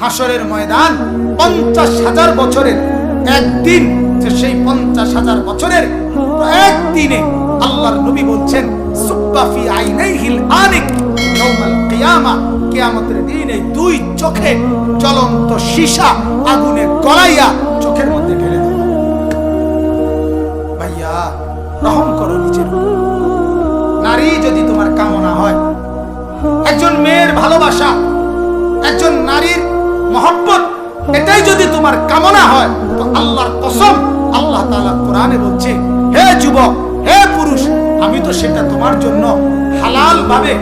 হাসরের ময়দান পঞ্চাশ হাজার বছরের একদিন। যে সেই পঞ্চাশ হাজার বছরের একদিনে আল্লাহর নবী বলছেন সুব্বাফি আইনাইহিল আনিক দুই চোখে সীসা চোখের মধ্যে দেবে ভাইয়া নারী যদি তোমার কামনা হয়, একজন মেয়ের ভালোবাসা, একজন নারীর মহব্বত, এটাই যদি তোমার কামনা হয়, তো আল্লাহর কসম আল্লাহ তাআলা কোরআনে বলছে, হে যুবক, হে পুরুষ, আমি তো সেটা তোমার জন্য হালাল ভাবে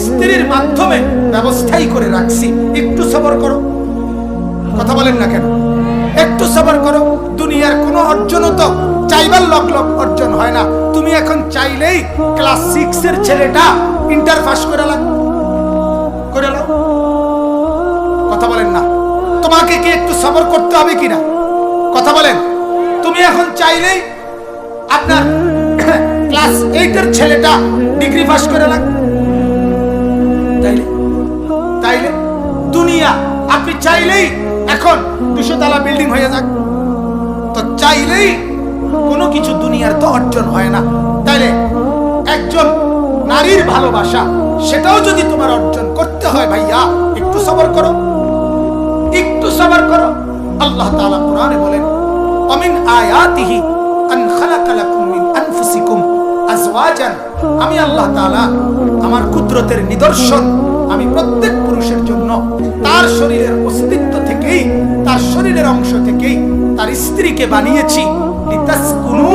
স্ত্রীর মাধ্যমে ব্যবস্থাই করে রাখছি। একটু সবর করো। কথা বলেন না কেন? একটু সবর করো। দুনিয়ার কোনো অর্জনও তো চাইবার লক লক অর্জন হয় না। তুমি এখন চাইলেই ক্লাস সিক্সের ছেলেটা ইন্টার পাস করে তোমাকে কি একটু সবর করতে হবে কিনা? কথা বলেন। তুমি এখন চাইলেই আপনার ক্লাস এইটের ছেলেটা ডিগ্রি পাস করে লাগ তাইলে তাইলে দুনিয়া, আপনি চাইলেই এখন দুশো তলা বিল্ডিং হয়ে যাক। তো চাইলেই কোনো কিছু দুনিয়ার তো অর্জন হয় না। তাইলে একজন নারীর ভালোবাসা, সেটাও যদি তোমার অর্জন করতে হয় ভাইয়া, একটু সবর করো। সবর করো। আল্লাহ তাআলা কোরআনে বলেন, অমিন আয়াতিহি আন খালাকা মিন আনফুসিকুম আজওয়াজান। আমি আল্লাহ তাআলা আমার কুদরতের নিদর্শন, আমি প্রত্যেক পুরুষের জন্য তার শরীরের অস্তিত্ব থেকেই, তার শরীরের অংশ থেকেই তার স্ত্রীকে বানিয়েছি। লিতাসকুনু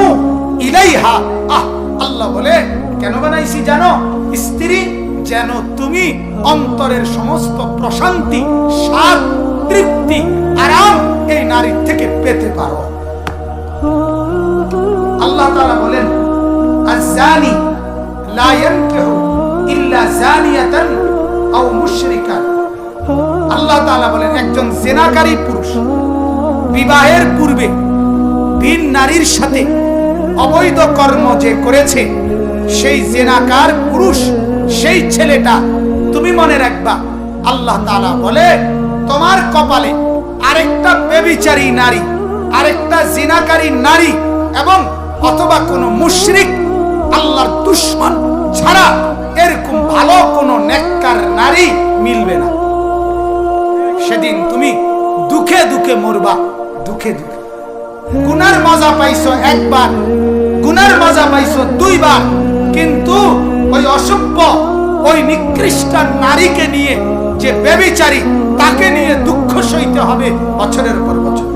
ইলাইহা। আহ, আল্লাহ বলে, কেন বানাইছি জানো? স্ত্রী যেন তুমি অন্তরের সমস্ত প্রশান্তি, স্বাদ তৃপ্তি আরাম এই নারীর থেকে পেতে পারো। আল্লাহ তাআলা বলেন আযানি লা ইয়ানকিহু ইল্লা জানিয়াতান আও মুশরিকান। আল্লাহ বলেন, একজন জেনাকারী পুরুষ বিবাহের পূর্বে ভিন নারীর সাথে অবৈধ কর্ম যে করেছে, সেই জেনাকার পুরুষ, সেই ছেলেটা, তুমি মনে রাখবা? আল্লাহ তাআলা বলে তোমার কপালে আরেকটা বেবিচারী নারী, আরেকটা জিনাকারী নারী এবং অথবা কোনো মুশরিক আল্লাহর দুশ্মন ছাড়া এরকম ভালো কোনো নেককার নারী মিলবে না। সেদিন তুমি দুঃখে দুঃখে মরবা, দুঃখে দুঃখে। গুনার মজা পাইছো একবার, গুনার মজা পাইছো দুইবার, কিন্তু ওই অসভ্য, ওই নিকৃষ্ট নারীকে নিয়ে যে বেবিচারী তাকে নিয়ে দুঃখ সইতে হবে বছরের পর বছর।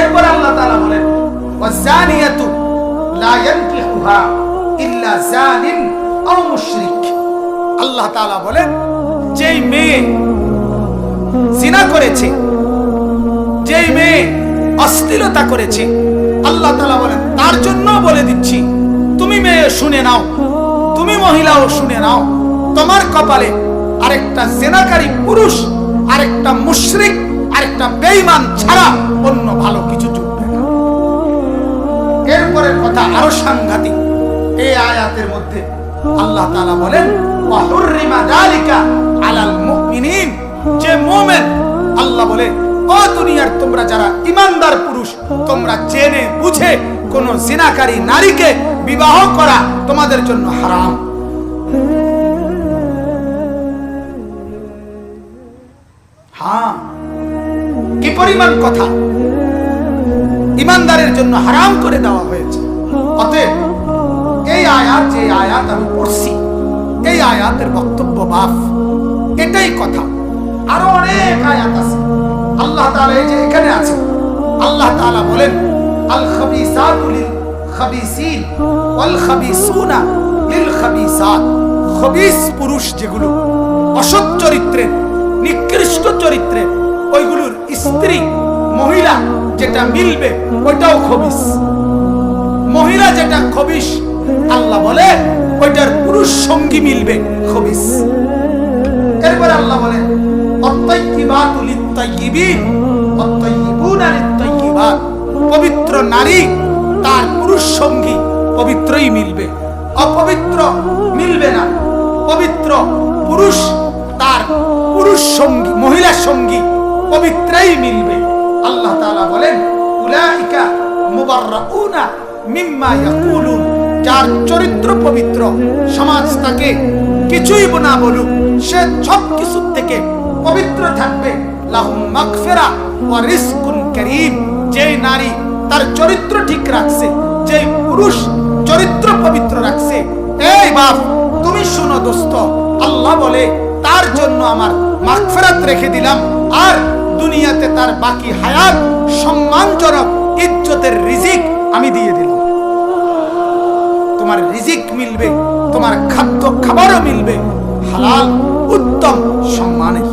এরপর আল্লাহ বলেন আল্লাহ বলেন, যেই মেয়ে যেই মেয়ে অশ্লীলতা করেছে আল্লাহ তাআলা বলেন, তার জন্য বলে দিচ্ছি, তুমি মেয়ে শুনে নাও, তুমি মহিলাও শুনে নাও। তোমার কপালে আরেকটা জেনাকারী পুরুষ, আরেকটা মুশরিক, আরেকটা বেঈমান ছাড়া অন্য ভালো কিছু জুটবে না। এরপরের কথা আরও সাংঘাতিক। এই আয়াতের মধ্যে আল্লাহ তাআলা বলেন যালিকা আলাল মুমিনিন। যে আল্লাহ বলে ও দুনিয়ার তোমরা যারা ইমানদার পুরুষ, তোমরা জেনে বুঝে কোন জিনাকারী নারীকে বিবাহ করা তোমাদের জন্য হারাম। হ্যাঁ কি পরিমাণ কথা? ইমানদারের জন্য হারাম করে দেওয়া হয়েছে। অতএব এই আয়াত, যে আয়াত আমি পড়ছি, এই আয়াতের বক্তব্য বাফ। এটাই কথা। আরও অনেক আয়াত আছে। আল্লাহ তাআলা এই যে এখানে আছে। আল্লাহ তাআলা বলেন, আল খাবিসাতু লিল খাবিসিন ওয়াল খাবিসুনা লিল খাবিসাত। খবিস পুরুষ যেগুলো, অসৎ চরিত্রের নিকৃষ্ট চরিত্রের ওইগুলোর স্ত্রী, মহিলা যেটা মিলবে, ওইটাও খবিস। মহিলা যেটা খবিস, আল্লাহ বলে, ওইটার পুরুষ সঙ্গী মিলবে, খবিস। এরপর আল্লাহ অত্যাইয়িবুনা লিত্তাইয়িবাত পবিত্র নারী, তার পুরুষ সঙ্গী পবিত্রই মিলবে। অপবিত্র মিলবে না। পবিত্র পুরুষ, তার পুরুষ সঙ্গী, মহিলা সঙ্গী পবিত্রই মিলবে। আল্লাহ তাআলা বলেন, উলাইকা মুবাররাউনা মিম্মা ইয়াকুলুন। যার চরিত্র পবিত্র, সমাজ তাকে কিছুই না বলুক, সে সব কিছু থেকে পবিত্র থাকবে। লাহুম নারী তার চরিত্র ঠিক রাখছে পুরুষ চরিত্র পবিত্র রাখছে। এই বাপ, তুমি দোস্ত, আল্লাহ বলে, তার জন্য আমার রেখে দিলাম, আর দুনিয়াতে তার বাকি হায়াত, সম্মানজনক, ইজ্জতের রিজিক আমি দিয়ে দিলাম। তোমার রিজিক মিলবে, তোমার খাদ্য খাবারও মিলবে, হালাল, উত্তম সম্মানের।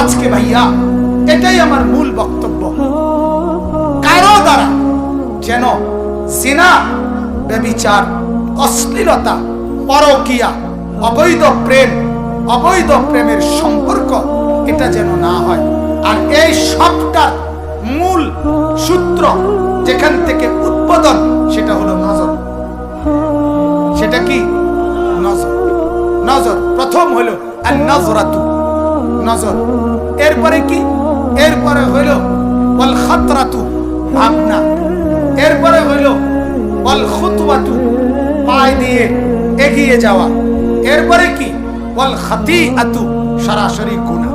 আজকে ভাইয়া, এটাই আমার মূল বক্তব্য। কারও দ্বারা যেন জিনা ব্যবিচার অশ্লীলতা, পরকিয়া, অবৈধ প্রেম, অবৈধ প্রেমের সম্পর্ক এটা যেন না হয়। আর এই সবটার মূল সূত্র যেখান থেকে উৎপাদন সেটা হলো নজর। সেটা কি? নজর। নজর প্রথম হলো আর নজরাতু নজর। এরপরে কি? এরপরে হইল বল খাতরাতু ভাবনা এরপরে হইল বল খুতবাতু পায় দিয়ে এগিয়ে যাওয়া। এরপরে কি? বল খাতি আতু সরাসরি গুণা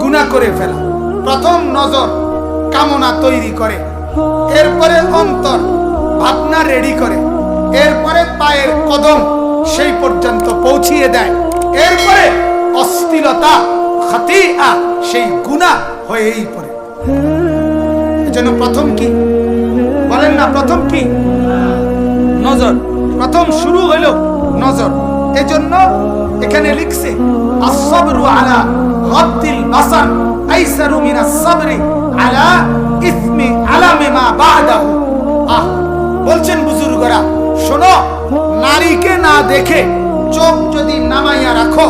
গুণা করে ফেলা। প্রথম নজর কামনা তৈরি করে। এরপরে অন্তর ভাবনা রেডি করে। এরপরে পায়ের কদম সেই পর্যন্ত পৌঁছিয়ে দেয়। এরপরে অস্থিরতা খাতিয়া সেই গুণা হয়েই পড়ে। এজন্য প্রথম কি? বলেন না প্রথম কি? নজর। প্রথম শুরু হলো নজর। এজন্য এখানে লিখছে আসবরু আলা গদ্দিল বাসার আইসারু মিনাস সাবরি আলা ইসমি আলামে মা বাদাহু। আহ বলছেন বুজুর্গরা শোনো নারীকে না দেখে চোখ যদি নামাইয়া রাখো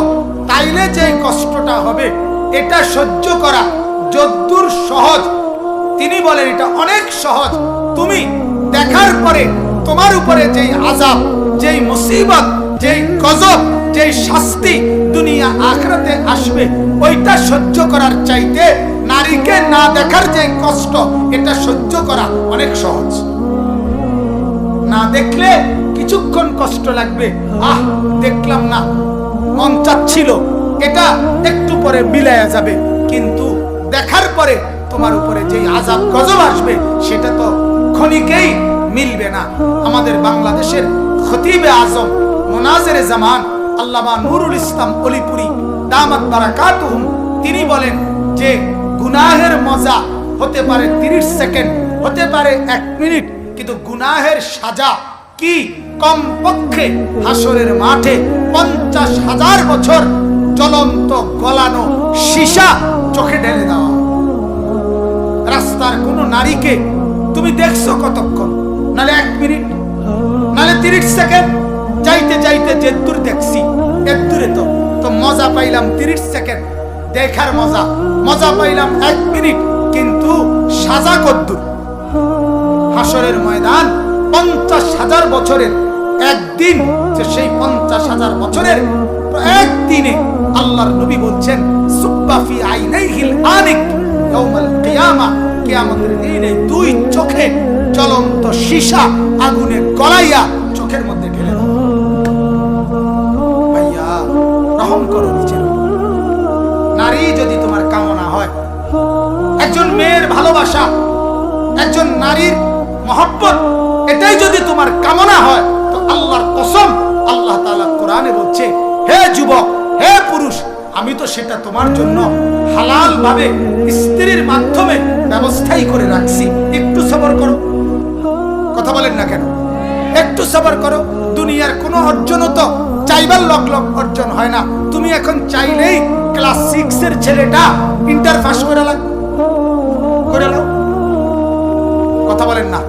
তাইলে যে কষ্টটা হবে, এটা সহ্য করা যদ্দূর সহজ। তিনি বলেন, এটা অনেক সহজ। তুমি দেখার পরে তোমার উপরে যেই আজাব যেই মুসিবত, যেই গজব, যেই শাস্তি দুনিয়া আখরাতে আসবে, ওইটা সহ্য করার চাইতে নারীকে না দেখার যে কষ্ট, এটা সহ্য করা অনেক সহজ। না দেখলে কিছুক্ষণ কষ্ট লাগবে। আহ, দেখলাম না। মন চাচ্ছিল, এটা একটু পরে মিলায়া যাবে। কিন্তু দেখার পরে তোমার উপরে যেই আজাব গজব আসবে, সেটা তো ক্ষণিকেই মিলবে না। আমাদের বাংলাদেশের খতিবে আজম মোনাজের জামান, আল্লামা নুরুল ইসলাম অলিপুরি, দামাত বারাকাতুহুম, তিনি বলেন যে, গুনাহের মজা হতে পারে 30 সেকেন্ড, হতে পারে এক মিনিট, কিন্তু গুনাহের সাজা কি কমপক্ষে হাসরের মাঠে পঞ্চাশ হাজার বছর জ্বলন্ত গলানো সীসা চোখে ঢেলে দেওয়া রাস্তার কোনো নারীকে তুমি দেখছ কতক্ষণ? নালে এক মিনিট, নালে তিরিশ সেকেন্ড। যাইতে যাইতে যে দূর দেখছি এর দূরে তো। তো মজা পাইলাম তিরিশ সেকেন্ড। দেখার মজা মজা পাইলাম এক মিনিট, কিন্তু সাজা কদ্দুর। হাসরের ময়দান পঞ্চাশ হাজার বছরের। একদিন যে সেই পঞ্চাশ হাজার বছরের একদিনে আল্লাহর নবী বলছেন সুব্বাফি আইনাইহিল আনিক, ইয়াউমাল কিয়ামা কিয়ামতের দিনে দুই চোখে জ্বলন্ত সীসা আগুনে গলাইয়া চোখের মধ্যে ঢেলে ভাইয়া রহম করো নিজের নারী যদি তোমার কামনা হয়, একজন মেয়ের ভালোবাসা, একজন নারীর মহব্বত, এটাই যদি তোমার কামনা হয়, তো আল্লাহর কসম আল্লাহ তাআলা কোরআনে বলছে হে যুবক, হে পুরুষ, আমি তো সেটা তোমার জন্য হালাল ভাবে স্ত্রীর মাধ্যমে ব্যবস্থাই করে রাখছি। একটু সবর করো। কথা বলেন না কেন? একটু সবর করো। দুনিয়ার কোনো অর্জনও তো চাইবার লক লক অর্জন হয় না। তুমি এখন চাইলেই ক্লাস সিক্স এর ছেলেটা ইন্টার পাস করে লাগ করে কথা বলেন না।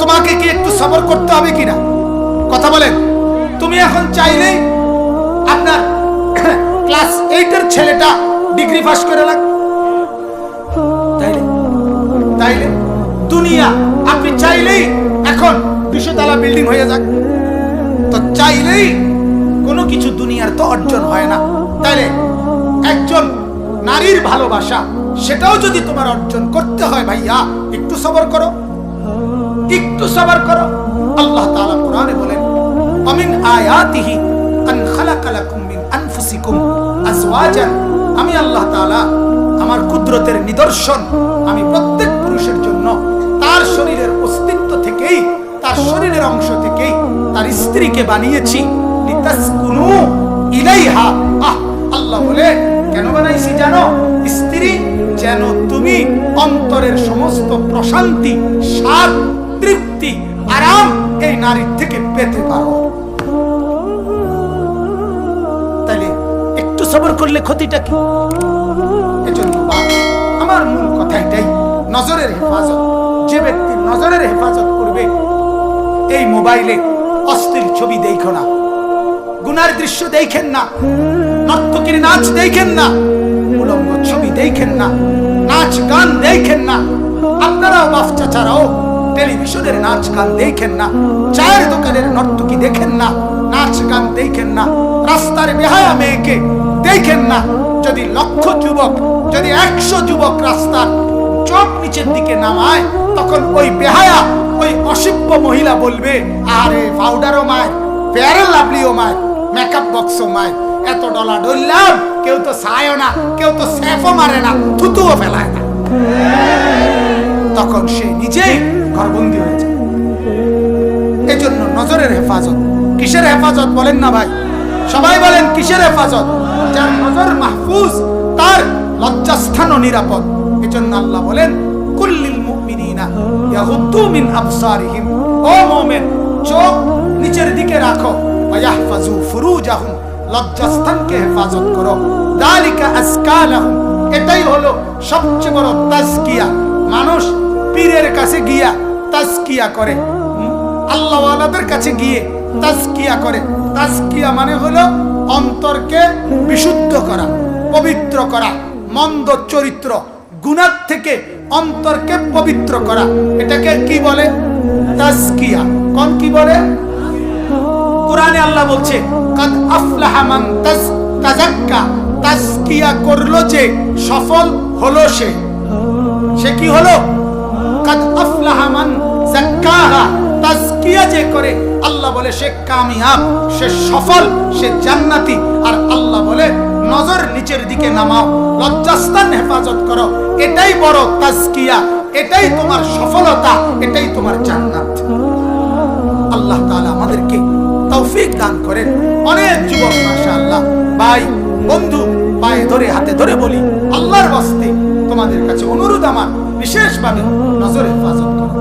তোমাকে কি একটু সবর করতে হবে কিনা? কথা বলেন। তুমি এখন চাইলেই আপনার ক্লাস এইটের ছেলেটা ডিগ্রি পাস করে লাগ। তাইলে? দুনিয়া চাইলেই এখন দুশো তালা বিল্ডিং হয়ে যাক। তো চাইলেই কোনো কিছু দুনিয়ার তো অর্জন হয় না। তাইলে একজন নারীর ভালোবাসা, সেটাও যদি তোমার অর্জন করতে হয় ভাইয়া, একটু সবর করো। একটু সবর করো। আল্লাহ তাআলা কোরআনে বলেন, অমিন আয়াতিহি আন খালাকা লাকুম মিন আনফুসিকুম আজওয়াজান। আমি আল্লাহ তাআলা আমার কুদরতের নিদর্শন, আমি প্রত্যেক পুরুষের জন্য তার শরীরের অস্তিত্ব থেকেই, তার শরীরের অংশ থেকেই তার স্ত্রীকে বানিয়েছি। লিতাসকুনু ইলাইহা। আহ, আল্লাহ বলে, কেন বানাইছি জানো? স্ত্রী, যেন তুমি অন্তরের সমস্ত প্রশান্তি, স্বাদ, তৃপ্তি, আরাম এই নারীর থেকে পেতে পারো। সবর করলে ক্ষতিটা কি? আমার মূল কথা এটাই, নজরের হেফাজত। যে ব্যক্তি নজরের হেফাজত করবে, এই মোবাইলে অস্থির ছবি দেখো না। গুনার দৃশ্য দেখেন না। নর্তকীর নাচ দেখেন না। উলঙ্গ ছবি দেখেন না। নাচ গান দেখেন না। আপনারাও বাপ চাচারাও টেলিভিশনের নাচ গান দেখেন না। চায়ের দোকানের নর্তকী দেখেন না। নাচ গান দেখেন না। রাস্তার বেহায়া মেয়েকে দেখেন না, যদি লক্ষ যুবক, যদি একশো যুবক রাস্তার চোখ নিচের দিকে নামায়, তখন ওই বেহায়া, ওই অসভ্য মহিলা বলবে, আরে, পাউডারও মায় ফেয়ার লাভলিও মায় মেকআপ বক্সও মায়, এত ডলার ডললাম কেউ তো চায়ও না, কেউ তো সেফও মারে না, থুতুও ফেলায় না। তখন সে নিজেই ঘরবন্দি হয়ে যায়। এই জন্য নজরের হেফাজত, কিসের হেফাজত বলেন না ভাই? সবাই বলেন, কিসের হেফাজত? নজর মাহফুজ, তার লজ্জাস্থানও নিরাপদ। এজন্য আল্লাহ বলেন, কুল্লিল মুমিনিনা মিন আবসারিহিম। ও মুমিন, চোখ নিচের দিকে রাখো। ওয়াহফাজু ফুরুজাহুম, লজ্জাস্থানকে হেফাজত করো। দালিকা এটাই হলো সবচেয়ে বড় তাজকিয়া। মানুষ পীরের কাছে গিয়া তাজকিয়া করে। আল্লাহওয়ালাদের কাছে গিয়ে তাজকিয়া করে। তাজকিয়া মানে হলো অন্তরকে বিশুদ্ধ করা, পবিত্র করা, মন্দ চরিত্র, গুণার থেকে অন্তরকে পবিত্র করা। এটাকে কি বলে? তাজকিয়া। কোন কি বলে? কোরআনে আল্লাহ বলছে, কাদ আফলাহা মান তাজ, তাজাক্কা। তাজকিয়া করল যে, সফল হলো সে। সে কি হলো? কাদ আফলাহা মান যাক্কাহা তাজকিয়া যে করে, আল্লাহ বলে সে কামিয়াব, সে সফল, সে জান্নাতি। আর আল্লাহ বলে, নজর নিচের দিকে নামাও, লজ্জাস্থান হেফাজত করো। এটাই বড় তাজকিয়া, এটাই তোমার সফলতা, এটাই তোমার জান্নাত। আল্লাহ তাআলা আমাদেরকে তৌফিক দান করেন। অনেক যুবক, মাশাআল্লাহ। ভাই, বন্ধু, পায়ে ধরে, হাতে ধরে বলি, আল্লাহর বাস্তে তোমাদের কাছে অনুরোধ আমার, বিশেষভাবে নজর হেফাজত করো।